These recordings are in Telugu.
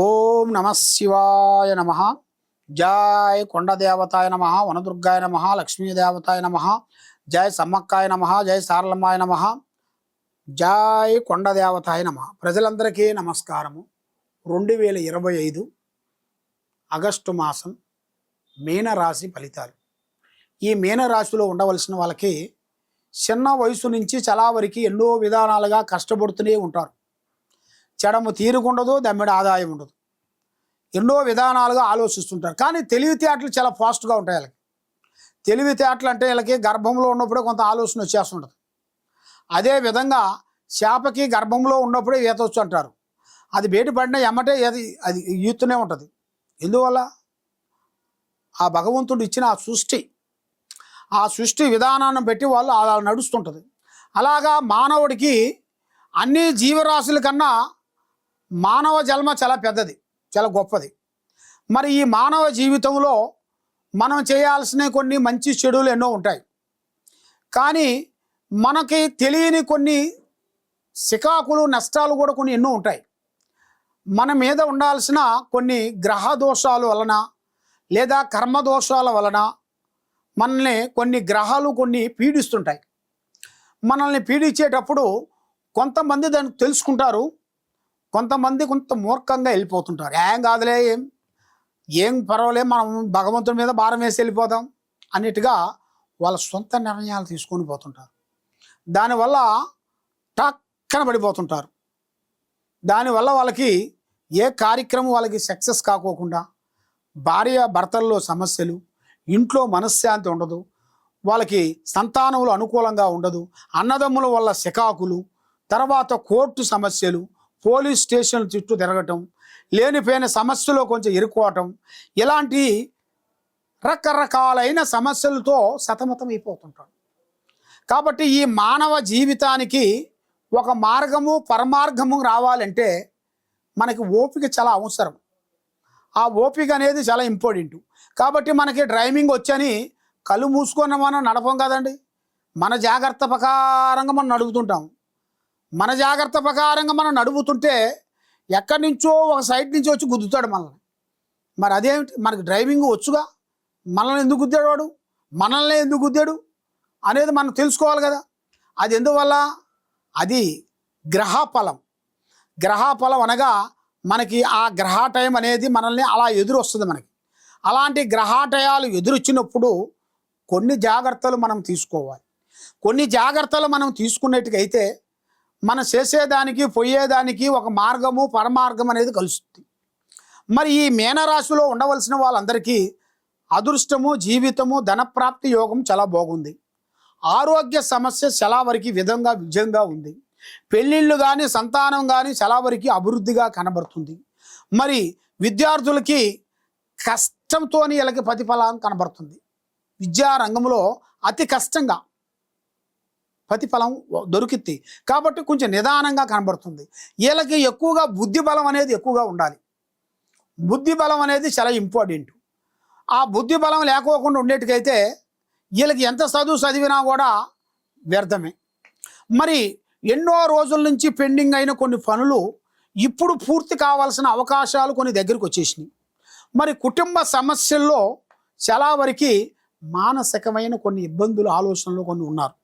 ఓం నమ శివాయ నమ. జాయ్ కొండదేవతాయ నమ వనదుర్గాయ నమ లక్ష్మీదేవతాయ నమ జయ సమ్మక్కాయ నమ జయ సారలమ్మాయ నమ జాయ్ కొండదేవతాయ నమ. ప్రజలందరికీ నమస్కారము. రెండు వేల ఇరవై ఐదు ఆగస్టు మాసం మీనరాశి ఫలితాలు. ఈ మీనరాశిలో ఉండవలసిన వాళ్ళకి చిన్న వయసు నుంచి చాలా వరకు ఎన్నో విధానాలుగా కష్టపడుతూనే ఉంటారు. చెడము తీరుకుండదు దమ్మిడి ఆదాయం ఉండదు. ఎన్నో విధానాలుగా ఆలోచిస్తుంటారు. కానీ తెలివితేటలు చాలా ఫాస్ట్గా ఉంటాయి వీళ్ళకి. తెలివితేటలు అంటే వీళ్ళకి గర్భంలో ఉన్నప్పుడే కొంత ఆలోచన వచ్చేస్తుంటుంది అదే విధంగా చేపకి గర్భంలో ఉన్నప్పుడే ఈత వచ్చు అంటారు. అది బయటపడిన ఎమ్మటే అది అది ఈతూనే ఉంటుంది. ఎందువల్ల? ఆ భగవంతుడు ఇచ్చిన ఆ సృష్టి ఆ సృష్టి విధానాన్ని బట్టి వాళ్ళు అలా నడుస్తుంటుంది. అలాగా మానవుడికి అన్ని జీవరాశుల కన్నా మానవ జన్మ చాలా పెద్దది చాలా గొప్పది. మరి ఈ మానవ జీవితంలో మనం చేయాల్సిన కొన్ని మంచి చెడులు ఎన్నో ఉంటాయి. కానీ మనకి తెలియని కొన్ని సికాకులు నష్టాలు కూడా కొన్ని ఎన్నో ఉంటాయి. మన మీద ఉండాల్సిన కొన్ని గ్రహ దోషాల వలన లేదా కర్మ దోషాల వలన మనల్ని కొన్ని గ్రహాలు కొన్ని పీడిస్తుంటాయి. మనల్ని పీడించేటప్పుడు కొంతమంది దాన్ని తెలుసుకుంటారు. కొంతమంది కొంత మూర్ఖంగా వెళ్ళిపోతుంటారు. ఏం కాదులే ఏం ఏం పర్వాలేదు మనం భగవంతుడి మీద భారం వేసి వెళ్ళిపోదాం అన్నట్టుగా వాళ్ళ సొంత నిర్ణయాలు తీసుకొని పోతుంటారు. దానివల్ల టక్కన పడిపోతుంటారు. దానివల్ల వాళ్ళకి ఏ కార్యక్రమం వాళ్ళకి సక్సెస్ కాకోకుండా భార్య భర్తల్లో సమస్యలు ఇంట్లో మనశ్శాంతి ఉండదు వాళ్ళకి సంతానములు అనుకూలంగా ఉండదు అన్నదమ్ముల వల్ల శకాకులు తర్వాత కోర్టు సమస్యలు పోలీస్ స్టేషన్ చుట్టూ తిరగటం లేనిపోయిన సమస్యలో కొంచెం ఇరుక్కోవటం ఇలాంటి రకరకాలైన సమస్యలతో సతమతం అయిపోతుంటాడు కాబట్టి ఈ మానవ జీవితానికి ఒక మార్గము పరమార్గము రావాలంటే మనకి ఓపిక చాలా అవసరం. ఆ ఓపిక అనేది చాలా ఇంపార్టెంట్. కాబట్టి మనకి డ్రైవింగ్ వచ్చని కళ్ళు మూసుకొని మనం నడపం కదండి. మన జాగ్రత్త ప్రకారంగా మనం నడుపుతుంటాం. మన జాగ్రత్త ప్రకారంగా మనం నడుపుతుంటే ఎక్కడి నుంచో ఒక సైడ్ నుంచి వచ్చి గుద్దుతాడు మనల్ని. మరి అదేమిటి? మనకి డ్రైవింగ్ వచ్చుగా? మనల్ని ఎందుకు గుద్దాడు వాడు? మనల్ని ఎందుకు గుద్దాడు? అనేది మనం తెలుసుకోవాలి కదా. అది ఎందువల్ల? అది గ్రహఫలం. గ్రహఫలం అనగా మనకి ఆ గ్రహ టైం అనేది మనల్ని అలా ఎదురు వస్తుంది మనకి. అలాంటి గ్రహాటయాలు ఎదురొచ్చినప్పుడు కొన్ని జాగ్రత్తలు మనం తీసుకోవాలి. కొన్ని జాగ్రత్తలు మనం తీసుకున్నట్టుగైతే మనం చేసేదానికి పోయేదానికి ఒక మార్గము పరమార్గం అనేది కలుస్తుంది. మరి ఈ మీనరాశిలో ఉండవలసిన వాళ్ళందరికీ అదృష్టము జీవితము ధనప్రాప్తి యోగం చాలా బాగుంది. ఆరోగ్య సమస్య చాలా వరకు విధంగా విజయంగా ఉంది. పెళ్ళిళ్ళు కానీ సంతానం కానీ చాలా వరకు అభివృద్ధిగా కనబడుతుంది. మరి విద్యార్థులకి కష్టంతో వీళ్ళకి ప్రతిఫలం కనబడుతుంది. విద్యా రంగంలో అతి కష్టంగా ప్రతిఫలం దొరికిద్ది. కాబట్టి కొంచెం నిదానంగా కనబడుతుంది. వీళ్ళకి ఎక్కువగా బుద్ధి బలం అనేది ఎక్కువగా ఉండాలి. బుద్ధి బలం అనేది చాలా ఇంపార్టెంట్. ఆ బుద్ధి బలం లేకోకుండా ఉండేటికైతే వీళ్ళకి ఎంత చదువు చదివినా కూడా వ్యర్థమే. మరి ఎన్నో రోజుల నుంచి పెండింగ్ అయిన కొన్ని పనులు ఇప్పుడు పూర్తి కావాల్సిన అవకాశాలు కొన్ని దగ్గరికి వచ్చేసినాయి. మరి కుటుంబ సమస్యల్లో చాలా వరకు మానసికమైన కొన్ని ఇబ్బందులు ఆలోచనలు కొన్ని ఉన్నారు.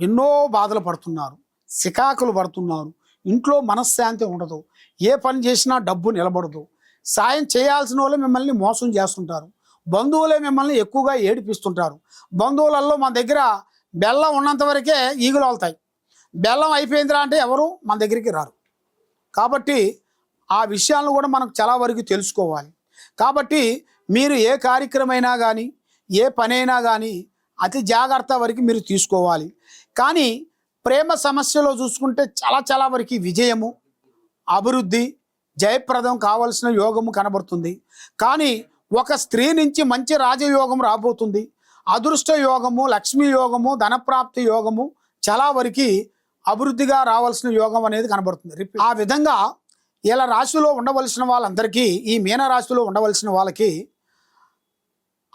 ఎన్నో బాధలు పడుతున్నారు సికాకులు పడుతున్నారు. ఇంట్లో మనశ్శాంతి ఉండదు. ఏ పని చేసినా డబ్బు నిలబడదు. సాయం చేయాల్సిన వాళ్ళే మిమ్మల్ని మోసం చేస్తుంటారు. బంధువులే మిమ్మల్ని ఎక్కువగా ఏడిపిస్తుంటారు. బంధువులలో మన దగ్గర బెల్లం ఉన్నంత వరకే ఈగులు అవుతాయి. బెల్లం అయిపోయిందిరా అంటే ఎవరు మన దగ్గరికి రారు. కాబట్టి ఆ విషయాలను కూడా మనకు చాలా వరకు తెలుసుకోవాలి. కాబట్టి మీరు ఏ కార్యక్రమైనా కానీ ఏ పనైనా కానీ అతి జాగ్రత్త వరకు మీరు తీసుకోవాలి. కానీ ప్రేమ సమస్యలో చూసుకుంటే చాలా చాలా వరకు విజయము అభివృద్ధి జయప్రదం కావలసిన యోగము కనబడుతుంది. కానీ ఒక స్త్రీ నుంచి మంచి రాజయోగం రాబోతుంది. అదృష్ట యోగము లక్ష్మీ యోగము ధనప్రాప్తి యోగము చాలా వరకు అభివృద్ధిగా రావాల్సిన యోగం అనేది కనబడుతుంది. ఆ విధంగా ఇలా రాశిలో ఉండవలసిన వాళ్ళందరికీ ఈ మీన రాశిలో ఉండవలసిన వాళ్ళకి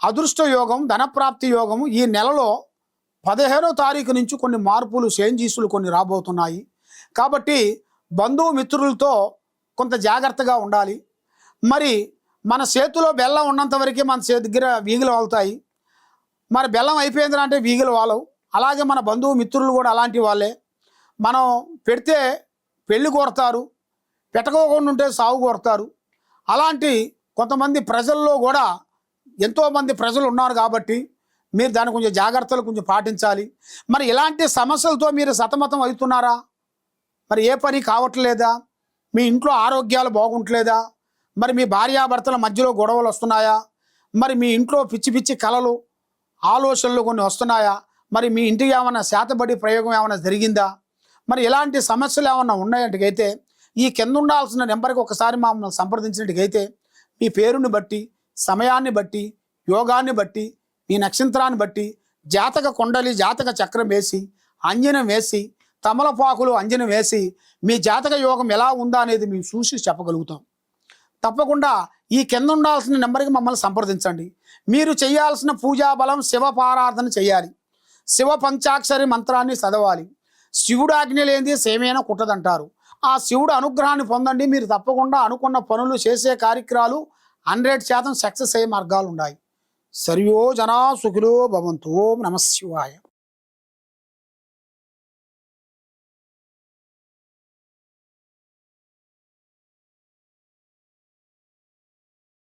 అదృష్ట యోగం ధనప్రాప్తి యోగము ఈ నెలలో పదిహేనో తారీఖు నుంచి కొన్ని మార్పులు చేంజీసులు కొన్ని రాబోతున్నాయి. కాబట్టి బంధువు మిత్రులతో కొంత జాగ్రత్తగా ఉండాలి. మరి మన చేతిలో బెల్లం ఉన్నంత వరకే మన చేతి దగ్గర వీగులు వాళ్తాయి మరి బెల్లం అయిపోయింది అంటే వీగులు వాలవు. అలాగే మన బంధువు మిత్రులు కూడా అలాంటి వాళ్ళే. మనం పెడితే పెళ్ళి కోరతారు పెట్టకోకుండా ఉంటే సాగు కోరతారు. అలాంటి కొంతమంది ప్రజల్లో కూడా ఎంతోమంది ప్రజలు ఉన్నారు కాబట్టి మీరు దాన్ని కొంచెం జాగ్రత్తలు కొంచెం పాటించాలి. మరి ఇలాంటి సమస్యలతో మీరు సతమతం అవుతున్నారా? మరి ఏ పని కావట్లేదా? మీ ఇంట్లో ఆరోగ్యాలు బాగుంటలేదా? మరి మీ భార్యాభర్తల మధ్యలో గొడవలు వస్తున్నాయా? మరి మీ ఇంట్లో పిచ్చి పిచ్చి కళలు ఆలోచనలు కొన్ని వస్తున్నాయా? మరి మీ ఇంటికి ఏమైనా శాతబడి ప్రయోగం ఏమైనా జరిగిందా? మరి ఇలాంటి సమస్యలు ఏమైనా ఉన్నాయంటకైతే ఈ కింద ఉండాల్సిన నెంబర్కి ఒకసారి మమ్మల్ని సంప్రదించినట్టుగైతే మీ పేరుని బట్టి సమయాన్ని బట్టి యోగాన్ని బట్టి మీ నక్షత్రాన్ని బట్టి జాతక కొండలి జాతక చక్రం వేసి అంజనం వేసి తమలపాకులు అంజనం వేసి మీ జాతక యోగం ఎలా ఉందా అనేది మేము చూసి చెప్పగలుగుతాం. తప్పకుండా ఈ కింద ఉండాల్సిన నెంబర్కి మమ్మల్ని సంప్రదించండి. మీరు చేయాల్సిన పూజా బలం శివ పారాధన చేయాలి. శివ పంచాక్షరి మంత్రాన్ని చదవాలి. శివుడు ఆజ్ఞ లేనిది సేమైనా కుట్టదంటారు. ఆ శివుడు అనుగ్రహాన్ని పొందండి. మీరు తప్పకుండా అనుకున్న పనులు చేసే కార్యక్రమాలు హండ్రెడ్ శాతం సక్సెస్ అయ్యే మార్గాలు ఉన్నాయి. సర్వో జనా సుఖిలో భవంతు ఓం నమ శివాయ.